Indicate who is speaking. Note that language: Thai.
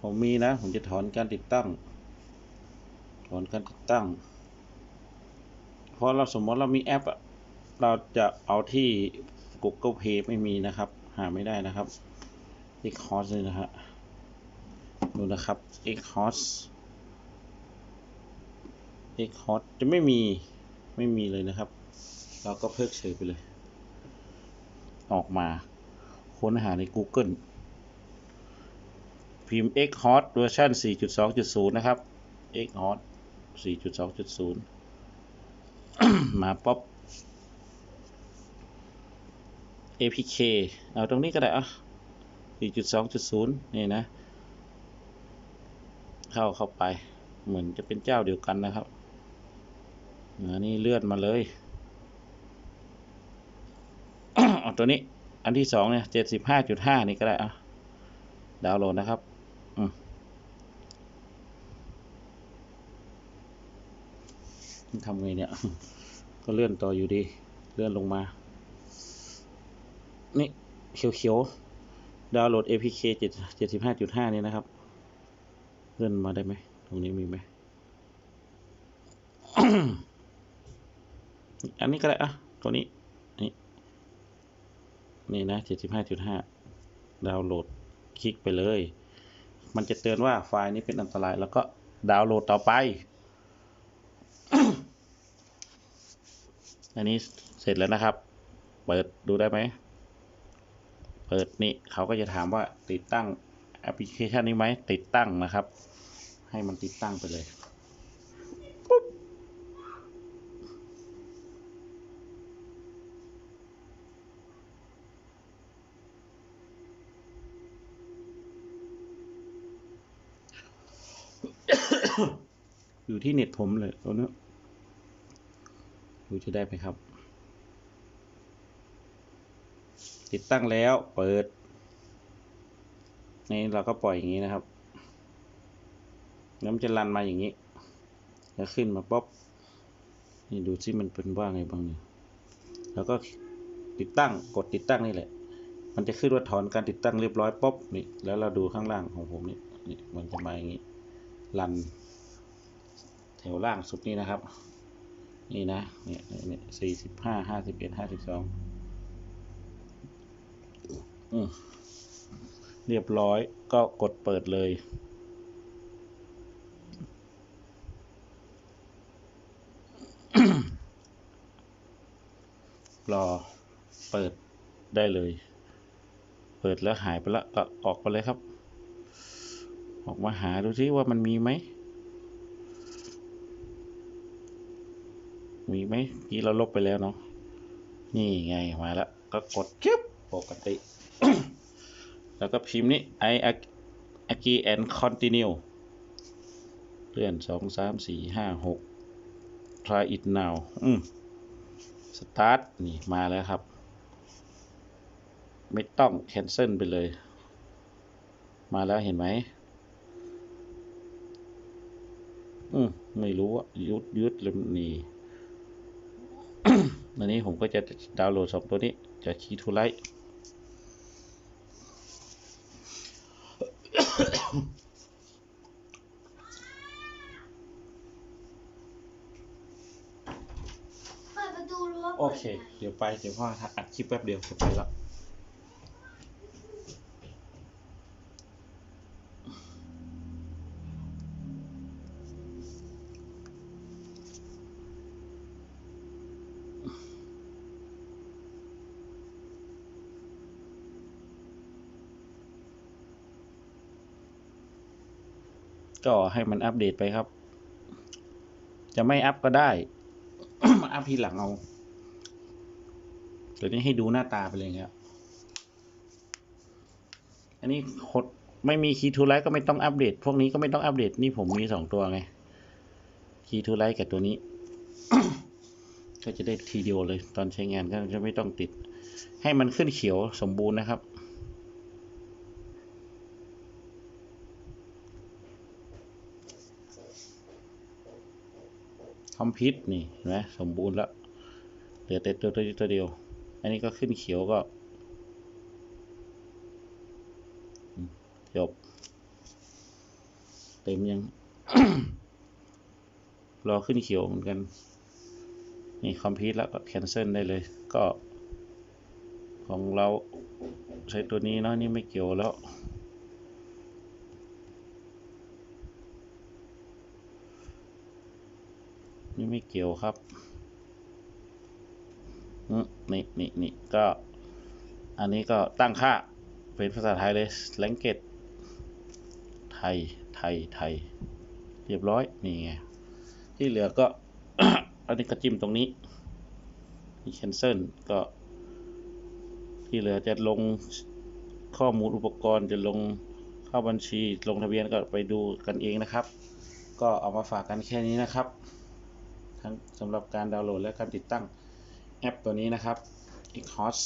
Speaker 1: ผมมีนะ ผมจะถอนการติดตั้ง ถอนการติดตั้ง เพราะเราสมมติเรามีแอป เราจะเอาที่ Google Play ไม่มีนะครับ หาไม่ได้นะครับ x c o s เลยนะฮะ ดูนะครับ x c o s x c o s จะไม่มี ไม่มีเลยนะครับ เราก็เพิกเฉยไปเลย ออกมา ค้นหาใน Google พิมพ์ x h o t เวอร์ชัน4.2.0 นะครับ x h o t 4.2.0 มาป๊อป apk เอาตรงนี้ก็ได้อะ4.2.0 นี่นะ เข้าเข้าไป เหมือนจะเป็นเจ้าเดียวกันนะครับอันนี้เลื่อนมาเลยเอาตัวนี้ อันที่สองเนี่ย 75.5 นี่ก็ได้อะดาวน์โหลดนะครับ ทำไงเนี่ย ก็เลื่อนต่ออยู่ดี เลื่อนลงมา นี่เขียวๆ ดาวน์โหลด APK 75.5 นี่นะครับ เลื่อนมาได้ไหม ตรงนี้มีไหม อันนี้ก็ได้อะตัวนี้ นี่ นี่นะ 75.5 ดาวน์โหลด คลิกไปเลย มันจะเตือนว่าไฟล์นี้เป็นอันตราย แล้วก็ดาวน์โหลดต่อไป อันนี้เสร็จแล้วนะครับ เปิดดูได้ไหม เปิดนี่เขาก็จะถามว่าติดตั้งแอปพลิเคชันนี้ไหมติดตั้งนะครับ ให้มันติดตั้งไปเลย อยู่ที่เน็ตผมเลยตัวนี้ดูจะได้ไหมครับ ติดตั้งแล้วเปิด นี่เราก็ปล่อยอย่างนี้นะครับ แล้วมันจะรันมาอย่างนี้ แล้วขึ้นมาป๊อปนี่ดูซิมันเป็นว่าไงบ้างเนี่ยแล้วก็ติดตั้งกดติดตั้งนี่แหละ มันจะขึ้นว่าถอนการติดตั้งเรียบร้อยป๊อปนี่แล้วเราดูข้างล่างของผมนี่นี่มันจะมาอย่างนี้รัน ถวล่างสุดนี่นะครับ นี่นะเนี่ยเนี่ยสี่สิบห้าห้าสิบเอ็ดห้าสิบสองเรียบร้อยก็กดเปิดเลย รอเปิดได้เลย เปิดแล้วหายไปล้วก็ออกไปเลยครับ ออกมาหาดูซิว่ามันมีไหม มีไหมนี่เราลบไปแล้วเนาะนี่ไงมาแล้ว ก็กดจึ๊บปกติ แล้วก็พิมพ์นี้ I agree and continue เลื่อนสองสามสี่ห้าหก try it now อืม start นี่มาแล้วครับ ไม่ต้อง cancel ไปเลย มาแล้วเห็นไหมอืม ไม่รู้ว่ายุดยุดเลยนี่ อันนี้ผมก็จะดาวน์โหลดสองตัวนี้จากคีทูไลท์
Speaker 2: เปิดประตูรั้ว
Speaker 1: โอเค เดี๋ยวไป เดี๋ยวพ่ออัดคลิปแป๊บเดียวจะไปแล้ว ก็ให้มันอัปเดตไปครับ จะไม่อัพก็ได้ มาอัพทีหลังเอาเดี๋ยวนี้ให้ดูหน้าตาไปเลยครับ อันนี้คดไม่มีคีย์ทูไลท์ก็ไม่ต้องอัปเดต พวกนี้ก็ไม่ต้องอัปเดต นี่ผมมีสองตัวไง คีย์ทูไลท์กับตัวนี้ ก็จะได้ทีเดียวเลย ตอนใช้งานก็จะไม่ต้องติด ให้มันขึ้นเขียวสมบูรณ์นะครับ คอมพิวนี่เห็นไหมสมบูรณ์แล้ว เหลือแต่ตัวตัวตัวเดียว อันนี้ก็ขึ้นเขียวก็จบ เต็มยัง รอขึ้นเขียวเหมือนกัน นี่คอมพิวต์แล้วก็แคนเซิลได้เลย ก็ ของเราใช้ตัวนี้เนาะนี่ไม่เกี่ยวแล้ว นี่ไม่เกี่ยวครับอืมนี่นี่นี่ก็ อันนี้ก็ตั้งค่าเป็นภาษาไทยเลยแลงเกตไทย ไทย ไทย เรียบร้อย นี่ไง ที่เหลือก็ อันนี้ก็จิ้มตรงนี้นี่ cancel ก็ ที่เหลือจะลงข้อมูลอุปกรณ์จะลงเข้าบัญชีลงทะเบียนก็ไปดูกันเองนะครับ ก็เอามาฝากกันแค่นี้นะครับ สำหรับการดาวน์โหลดและการติดตั้งแอปตัวนี้นะครับ e c o s